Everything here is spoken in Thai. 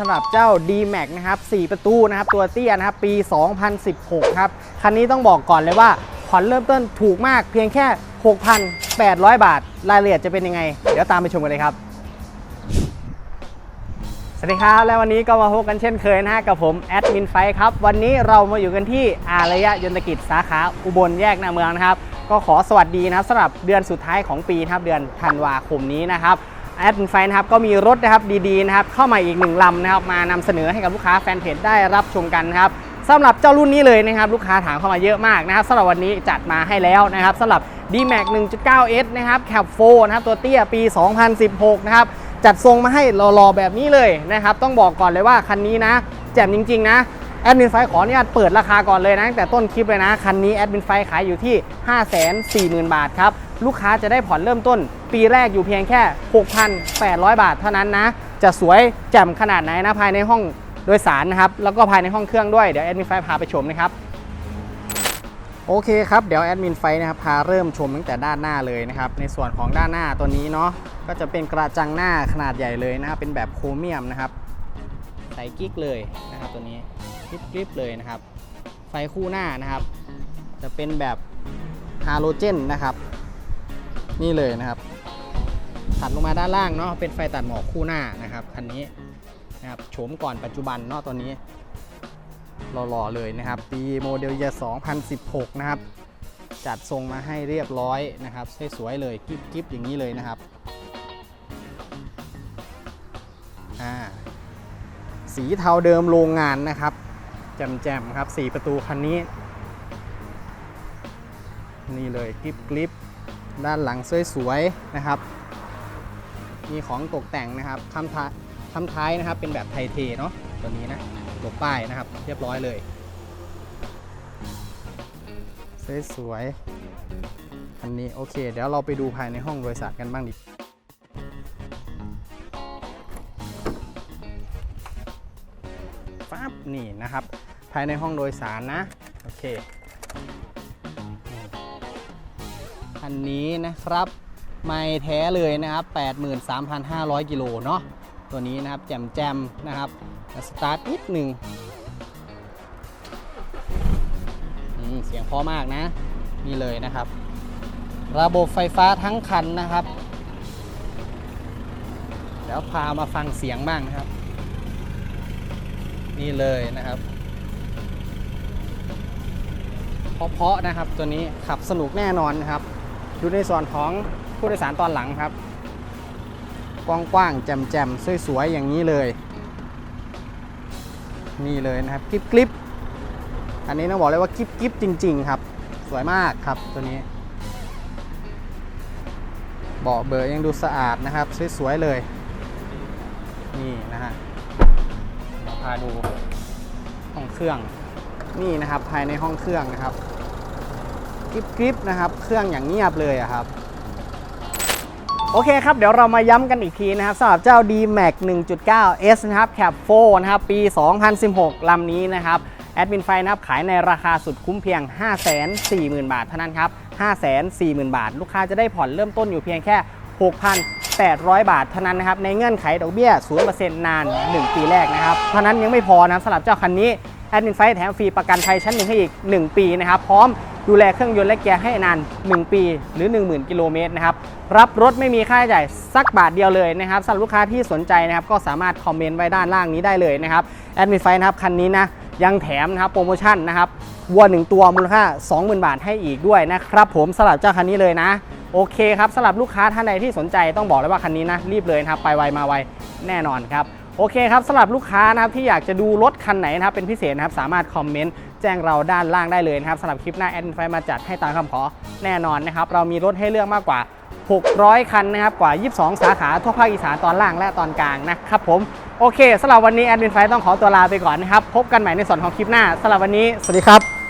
สำหรับเจ้า D-Max นะครับ 4 ประตูนะครับ ตัวเตี้ยนะครับ ปี 2016 ครับ คันนี้ต้องบอกก่อนเลยว่าผ่อนเริ่มต้นถูกมากเพียงแค่ 6,800 บาท รายละเอียดจะเป็นยังไง เดี๋ยวตามไปชมกันเลยครับ สวัสดีครับ และวันนี้ก็มาพบกันเช่นเคยนะฮะกับผมแอดมินไฟครับ วันนี้เรามาอยู่กันที่อารยะยนตกิจสาขาอุบลแยกนาเมืองนะครับ ก็ขอสวัสดีนะครับสำหรับเดือนสุดท้ายของปีนะครับเดือนธันวาคมนี้นะครับ แอดมินไฟนะครับก็มีรถนะครับดีๆนะครับเข้ามาอีกหนึ่งลำนะครับมานำเสนอให้กับลูกค้าแฟนเพจได้รับชมกันนะครับสำหรับเจ้ารุ่นนี้เลยนะครับลูกค้าถามเข้ามาเยอะมากนะครับสำหรับวันนี้จัดมาให้แล้วนะครับสำหรับ D-Max 1.9S นะครับ Cap 4นะครับตัวเตี้ยปี 2016 นะครับจัดทรงมาให้รอๆแบบนี้เลยนะครับต้องบอกก่อนเลยว่าคันนี้นะแจ่มจริง ๆ นะ แอดมินไฟขออนุญาตเปิดราคาก่อนเลยนะตั้งแต่ต้นคลิปเลยนะ คันนี้แอดมินไฟขายอยู่ที่ 540,000 บาทครับ ลูกค้าจะได้ผ่อนเริ่มต้น ปีแรกอยู่เพียงแค่ 6,800 บาทเท่านั้นนะ จะสวยแจ่มขนาดไหนนะภายในห้องโดยสารนะครับ แล้วก็ภายในห้องเครื่องด้วย เดี๋ยวแอดมินไฟพาไปชมนะครับโอเคครับเดี๋ยวแอดมินไฟนะครับพาเริ่มชมตั้งแต่ด้านหน้าเลยนะครับในส่วนของด้านหน้าตัวนี้เนาะก็จะเป็นกระจังหน้าขนาดใหญ่เลยนะครับเป็นแบบโครเมียมนะครับใส่กิ๊กเลยนะครับตัวนี้ กริบๆเลยนะครับ ไฟคู่หน้านะครับ จะเป็นแบบฮาโลเจนนะครับ นี่เลยนะครับถัดลงมาด้านล่างเนาะเป็นไฟตัดหมอกคู่หน้านะครับคันนี้นะครับโฉมก่อนปัจจุบันเนาะตัวนี้หล่อๆเลยนะครับ ปีโมเดลเย2016 นะครับ จัดทรงมาให้เรียบร้อยนะครับสวยๆเลยกิ๊บๆอย่างนี้เลยนะครับอ่าสีเทาเดิมโรงงานนะครับ จ่มๆครับสีประตูคันนี้ นี่เลยกริบๆด้านหลังสวยๆนะครับ มีของตกแต่งนะครับคำท้ายคำท้ายนะครับเป็นแบบไทเทเนาะตัวนี้นะหลบป้ายนะครับ เรียบร้อยเลยสวยๆอันนี้โอเค เดี๋ยวเราไปดูภายในห้องโดยสารกันบ้างดิฟับนี่นะครับ ภายในห้องโดยสารนะ โอเค อันนี้นะครับ ไม่แท้เลยนะครับ 83,500 กิโลเนาะ ตัวนี้นะครับ แจมแจมๆนะครับ สตาร์ทนิดหนึ่งเสียงพอมากนะ นี่เลยนะครับ ระบบไฟฟ้าทั้งคันนะครับเดี๋ยวพามาฟังเสียงบ้างนะครับ นี่เลยนะครับ เพาะๆนะครับ ตัวนี้ขับสนุกแน่นอนนะครับ อยู่ในส่วนของผู้โดยสารตอนหลังครับ กว้างๆแจ่มๆสวยๆอย่างนี้เลย นี่เลยนะครับกริบกริบอันนี้ต้องบอกเลยว่ากริบกริบจริง ๆ ครับ สวยมากครับตัวนี้เบาะเบอร์ยังดูสะอาดนะครับ สวยๆเลย นี่นะฮะเดี๋ยวพาดูห้องเครื่องนี่นะครับภายในห้องเครื่องนะครับ กริบกริบนะครับ เครื่องอย่างเงียบเลยครับ โอเคครับ เดี๋ยวเรามาย้ำกันอีกทีนะครับสำหรับเจ้า D-Max 1.9S นะครับ Cap 4นะครับ ปี 2016 ลำนี้นะครับ แอดมินไฟนะครับขายในราคาสุดคุ้มเพียง 540,000 บาทเท่านั้นครับ 540,000 บาท ลูกค้าจะได้ผ่อนเริ่มต้นอยู่เพียงแค่ 6,800 บาทเท่านั้นนะครับ ในเงื่อนไขดอกเบี้ย 0%นาน 1 ปีแรกนะครับ เท่านั้นยังไม่พอนะสำหรับเจ้าคันนี้ แอดมินไฟแถมฟรีประกันภัยชั้นหนึ่งให้อีก 1 ปีนะครับ พร้อมดูแลเครื่องยนต์และเกียร์ให้นาน 1 ปีหรือ 10,000 กิโลเมตรนะครับ รับรถไม่มีค่าใช้จ่ายสักบาทเดียวเลยนะครับสำหรับลูกค้าที่สนใจนะครับ ก็สามารถคอมเมนต์ไว้ด้านล่างนี้ได้เลยนะครับแอดมินไฟนะครับ คันนี้นะยังแถมนะครับโปรโมชั่นนะครับวัวหนึ่งตัวมูลค่า 20,000 บาทให้อีกด้วยนะครับผมสำหรับเจ้าคันนี้เลยนะ โอเคครับสำหรับลูกค้าท่านใดที่สนใจต้องบอกเลยว่าคันนี้นะรีบเลยนะครับไปไวมาไวแน่นอนครับ โอเคครับสำหรับลูกค้านะครับที่อยากจะดูรถคันไหนนะครับเป็นพิเศษนะครับสามารถคอมเมนต์แจ้งเราด้านล่างได้เลยนะครับสำหรับคลิปหน้าแอดมินไฟมาจัดให้ตามคำขอแน่นอนนะครับเรามีรถให้เลือกมากกว่า 600 คันนะครับกว่า 22 สาขาทั่วภาคอีสานตอนล่างและตอนกลางนะครับผมโอเคสำหรับวันนี้แอดมินไฟต้องขอตัวลาไปก่อนนะครับพบกันใหม่ในส่วนของคลิปหน้าสำหรับวันนี้สวัสดีครับ